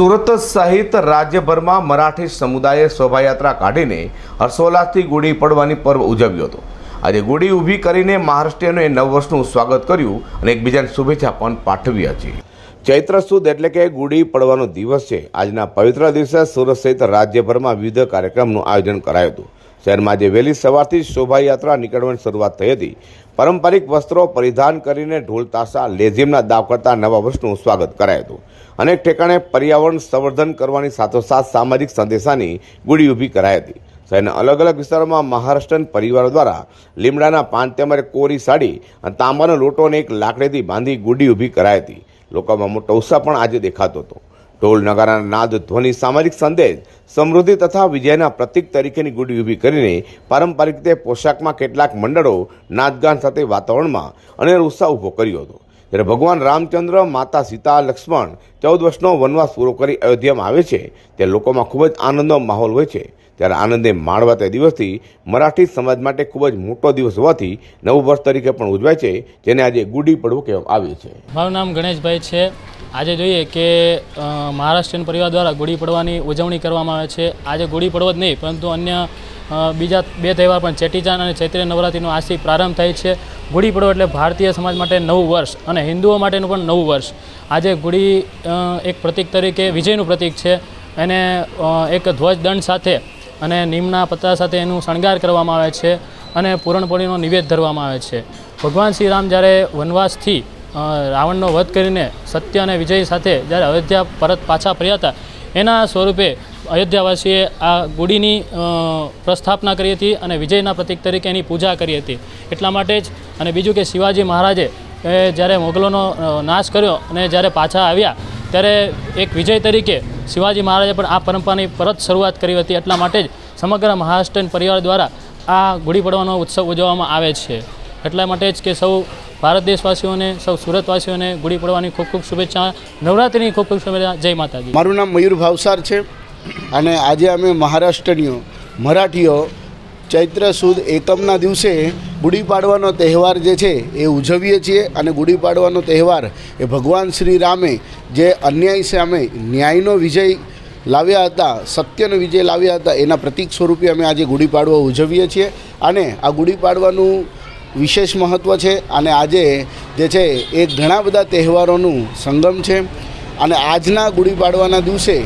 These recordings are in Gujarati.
સુરત સહિત રાજ્યભરમાં મરાઠી સમુદાયે શોભાયાત્રા કાઢીને હર્ષોલ્લાસથી ગુડી પડવાની પર્વ ઉજવ્યો હતો. આજે ગુડી ઊભી કરીને મહારાષ્ટ્રીયનોએ નવ વર્ષનું સ્વાગત કર્યું અને એકબીજાને શુભેચ્છા પણ પાઠવી હતી. ચૈત્ર સુદ એટલે કે ગુડી પડવાનો દિવસ છે. આજના પવિત્ર દિવસે સુરત સહિત રાજ્યભરમાં વિવિધ કાર્યક્રમનું આયોજન કરાયું હતું. શહેરમાં આજે વહેલી સવારથી શોભાયાત્રા નીકળવાની શરૂઆત થઈ હતી. પારંપરિક વસ્ત્રો પરિધાન કરીને ઢોલ તાશા, લેઝિમના દાવ કરતા નવા વર્ષનું સ્વાગત કરાયું હતું. અનેક ઠેકાણે પર્યાવરણ સંવર્ધન કરવાની સાથોસાથ સામાજિક સંદેશાની ગુડી ઊભી કરાઈ હતી. શહેરના અલગ અલગ વિસ્તારોમાં મહારાષ્ટ્રન પરિવારો દ્વારા લીમડાના પાન તેમજ કોરી સાડી અને તાંબાનો લોટોને એક લાકડીથી બાંધી ગુડી ઊભી કરાઈ હતી. લોકોમાં મોટો ઉત્સાહ પણ આજે દેખાતો હતો. ઢોલ નગારાના નાદ, ધ્વનિ, સામાજિક સંદેશ, સમૃદ્ધિ તથા વિજયના પ્રતીક તરીકેની ગુડી ઊભી કરીને પારંપરિક રીતે પોશાકમાં કેટલાક મંડળો નાચગાન સાથે વાતાવરણમાં અનેરો ઉત્સાહ ઊભો કર્યો હતો. જ્યારે ભગવાન રામચંદ્ર, માતા સીતા, લક્ષ્મણ ચૌદ વર્ષનો વનવાસ પૂરો કરી અયોધ્યામાં આવે છે. ત્યારે લોકોમાં ખૂબ જ આનંદનો માહોલ હોય છે. ત્યારે આનંદે માણવા તે દિવસથી મરાઠી સમાજ માટે ખૂબ જ મોટો દિવસ હોવાથી નવું વર્ષ તરીકે પણ ઉજવાય છે, જેને આજે ગુડી પડવું કહેવામાં આવે છે. મારું નામ ગણેશભાઈ છે. આજે જોઈએ કે મહારાષ્ટ્રીયન પરિવાર દ્વારા ગુડી પડવાની ઉજવણી કરવામાં આવે છે. આજે ગુડી પડવો જ નહીં, પરંતુ અન્ય બીજા બે તહેવાર પણ ચેટીચાંદ અને ચૈત્રી નવરાત્રિનો આજથી પ્રારંભ થાય છે. ગુડી પડવો એટલે ભારતીય સમાજ માટે નવું વર્ષ અને હિન્દુઓ માટેનું પણ નવું વર્ષ. આજે ગુડી એક પ્રતીક તરીકે વિજયનું પ્રતીક છે. એને એક ધ્વજદંડ સાથે અને નીમના પત્તા સાથે એનું શણગાર કરવામાં આવે છે અને પૂરણપોળીનો નિવેદ ધરવામાં આવે છે. ભગવાન શ્રી રામ જ્યારે વનવાસથી રાવણનો વધ કરીને સત્ય અને વિજય સાથે જ્યારે અયોધ્યા પરત પાછા ફર્યા હતા એના સ્વરૂપે અયોધ્યાવાસીએ આ ગુડીની પ્રસ્થાપના કરી હતી અને વિજયના પ્રતીક તરીકે એની પૂજા કરી હતી. એટલા માટે જ અને બીજું કે શિવાજી મહારાજે જ્યારે મોગલોનો નાશ કર્યો અને જ્યારે પાછા આવ્યા, ત્યારે એક વિજય તરીકે શિવાજી મહારાજે પણ આ પરંપરાની પરત શરૂઆત કરી હતી. એટલા માટે જ સમગ્ર મહારાષ્ટ્રીયન પરિવાર દ્વારા આ ગુડી પડવાનો ઉત્સવ ઉજવવામાં આવે છે. એટલા માટે જ કે સૌ ભારત દેશવાસીઓને, સૌ સુરતવાસીઓને ગુડી પડવાની ખૂબ ખૂબ શુભેચ્છા. નવરાત્રિની ખૂબ ખૂબ શુભેચ્છા. જય માતાજી. મારું નામ મયુર ભાવસાર છે અને આજે અમે મહારાષ્ટ્રનીઓ, મરાઠીઓ, ચૈત્ર સુદ એકમના દિવસે ગુડી પાડવાનો તહેવાર જે છે એ ઉજવીએ છીએ અને ગુડી પાડવાનો તહેવાર એ ભગવાન શ્રી રામે જે અન્યાય સામે ન્યાયનો વિજય લાવ્યા હતા, સત્યનો વિજય લાવ્યા હતા, એના પ્રતીક સ્વરૂપે અમે આજે ગુડી પાડવા ઉજવીએ છીએ અને આ ગુડી પાડવાનું વિશેષ મહત્ત્વ છે અને આજે જે છે એ ઘણા બધા તહેવારોનું સંગમ છે. અને આજના ગુડી પાડવાના દિવસે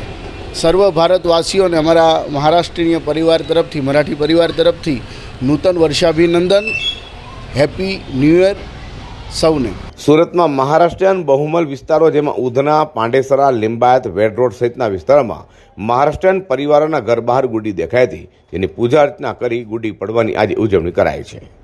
સર્વ ભારતવાસીઓને અમારા મહારાષ્ટ્રીય પરિવાર તરફથી, મરાઠી પરિવાર તરફથી નૂતન વર્ષાભિનંદન, હેપી ન્યૂ યર સૌને. સુરતમાં મહારાષ્ટ્રીયન બહુમલ વિસ્તારો જેમાં ઉધના, પાંડેસરા, લિંબાયત, વેડ રોડ સહિતના વિસ્તારોમાં મહારાષ્ટ્રીયન પરિવારોના ઘર બહાર ગુડી દેખાઈ હતી. જેની પૂજા અર્ચના કરી ગુડી પડવાની આજે ઉજવણી કરાય છે.